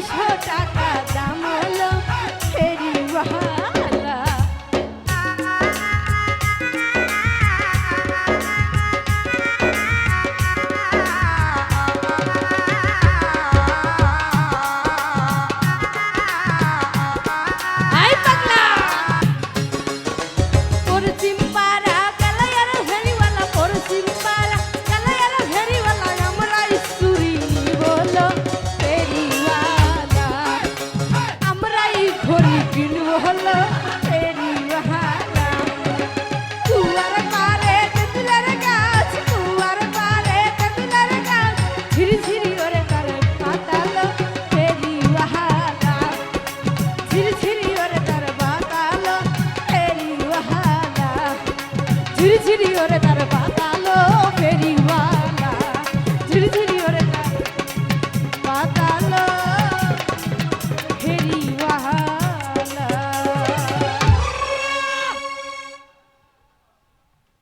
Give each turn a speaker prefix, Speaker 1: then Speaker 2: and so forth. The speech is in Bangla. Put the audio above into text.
Speaker 1: push her down. বাতালো ফেরিওয়ালা ঝিরি ঝিরি ওরে তার বাতালো